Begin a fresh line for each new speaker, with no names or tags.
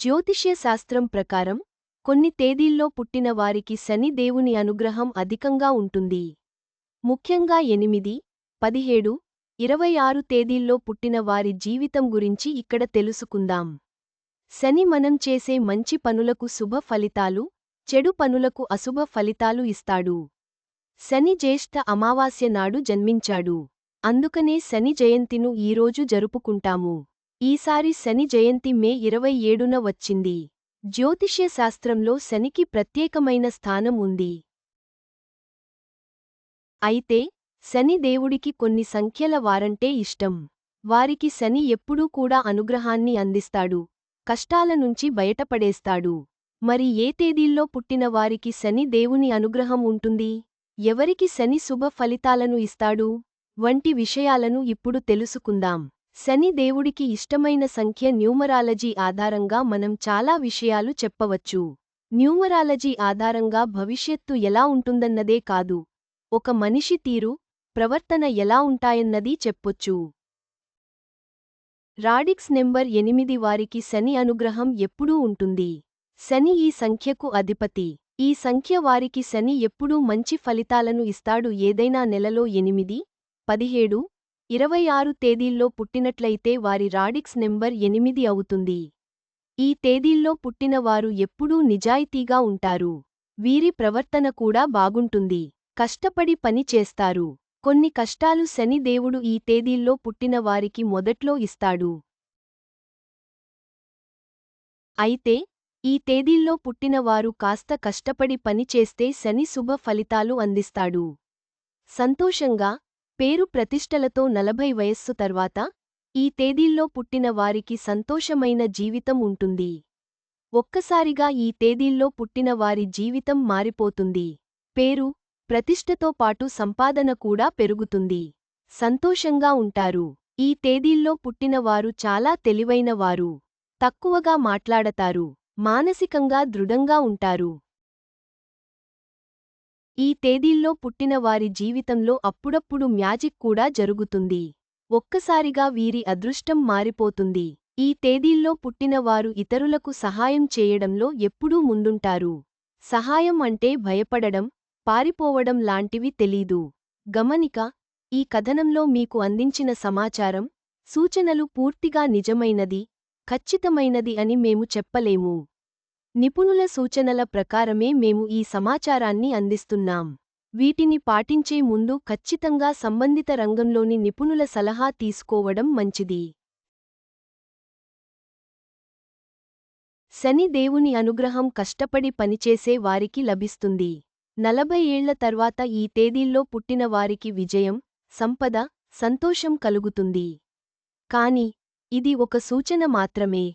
జ్యోతిష్య శాస్త్రం ప్రకారం కొన్ని తేదీల్లో పుట్టిన వారికి శని దేవుని అనుగ్రహం అధికంగా ఉంటుంది. ముఖ్యంగా ఎనిమిది పదిహేడు ఇరవై ఆరు తేదీల్లో పుట్టిన వారి జీవితం గురించి ఇక్కడ తెలుసుకుందాం. శని మనం చేసే మంచి పనులకు శుభ ఫలితాలు చెడు పనులకు అశుభ ఫలితాలు ఇస్తాడు. శని జ్యేష్ఠ అమావాస్య నాడు జన్మించాడు. అందుకనే శని జయంతిను ఈరోజు జరుపుకుంటాము. ఈసారి శని జయంతి మే ఇరవై ఏడున వచ్చింది. జ్యోతిష్య శాస్త్రంలో శనికి ప్రత్యేకమైన స్థానం ఉంది. అయితే శని దేవుడికి కొన్ని సంఖ్యల వారంటే ఇష్టం. వారికి శని ఎప్పుడూ కూడా అనుగ్రహాన్ని అందిస్తాడు. కష్టాల నుంచి బయటపడేస్తాడు. మరి ఏ తేదీల్లో పుట్టిన వారికి శని దేవుని అనుగ్రహం ఉంటుంది? ఎవరికి శని శుభ ఫలితాలను ఇస్తాడు? వంటి విషయాలను ఇప్పుడు తెలుసుకుందాం. శని దేవుడికి ఇష్టమైన సంఖ్య న్యూమరాలజీ ఆధారంగా మనం చాలా విషయాలు చెప్పవచ్చు. న్యూమరాలజీ ఆధారంగా భవిష్యత్తు ఎలా ఉంటుందన్నదే కాదు. ఒక మనిషి తీరు ప్రవర్తన ఎలా ఉంటాయన్నదీ చెప్పొచ్చు. రాడిక్స్ నెంబర్ ఎనిమిది వారికి శని అనుగ్రహం ఎప్పుడూ ఉంటుంది. శని ఈ సంఖ్యకు అధిపతి. ఈ సంఖ్య వారికి శని ఎప్పుడూ మంచి ఫలితాలను ఇస్తాడు. ఏదైనా నెలలో ఎనిమిది పదిహేడు ఇరవై ఆరు తేదీల్లో పుట్టినట్లయితే వారి రాడిక్స్ నెంబర్ ఎనిమిది అవుతుంది. ఈ తేదీల్లో పుట్టిన వారు ఎప్పుడూ నిజాయితీగా ఉంటారు. వీరి ప్రవర్తన కూడా బాగుంటుంది. కష్టపడి పని చేస్తారు. కొన్ని కష్టాలు శనిదేవుడు ఈ తేదీల్లో పుట్టిన వారికి మొదట్లో ఇస్తాడు. అయితే ఈ తేదీల్లో పుట్టినవారు కాస్త కష్టపడి పనిచేస్తే శని శుభ ఫలితాలు అందిస్తాడు. సంతోషంగా పేరు ప్రతిష్టలతో నలభై వయస్సు తర్వాత ఈ తేదీల్లో పుట్టిన వారికి సంతోషమైన జీవితం ఉంటుంది. ఒక్కసారిగా ఈ తేదీల్లో పుట్టిన వారి జీవితం మారిపోతుంది. పేరు ప్రతిష్టతో పాటు సంపాదన కూడా పెరుగుతుంది. సంతోషంగా ఉంటారు. ఈ తేదీల్లో పుట్టినవారు చాలా తెలివైనవారు తక్కువగా మాట్లాడతారు. మానసికంగా దృఢంగా ఉంటారు. ఈ తేదీల్లో పుట్టిన వారి జీవితంలో అప్పుడప్పుడు మ్యాజిక్ కూడా జరుగుతుంది. ఒక్కసారిగా వీరి అదృష్టం మారిపోతుంది. ఈ తేదీల్లో పుట్టిన వారు ఇతరులకు సహాయం చేయడంలో ఎప్పుడూ ముందుంటారు. సహాయం అంటే భయపడడం పారిపోవడం లాంటివి తెలీదు. గమనిక ఈ కథనంలో మీకు అందించిన సమాచారం సూచనలు పూర్తిగా నిజమైనది ఖచ్చితమైనది అని మేము చెప్పలేము. నిపుణుల సూచనల ప్రకారమే మేము ఈ సమాచారాన్ని అందిస్తున్నాం. వీటిని పాటించే ముందు ఖచ్చితంగా సంబంధిత రంగంలోని నిపుణుల సలహా తీసుకోవడం మంచిది. శని దేవుని అనుగ్రహం కష్టపడి పనిచేసే వారికి లభిస్తుంది. నలభై ఏళ్ళ తర్వాత ఈ తేదీల్లో పుట్టిన వారికి విజయం సంపద సంతోషం కలుగుతుంది. కాని ఇది ఒక సూచన మాత్రమే.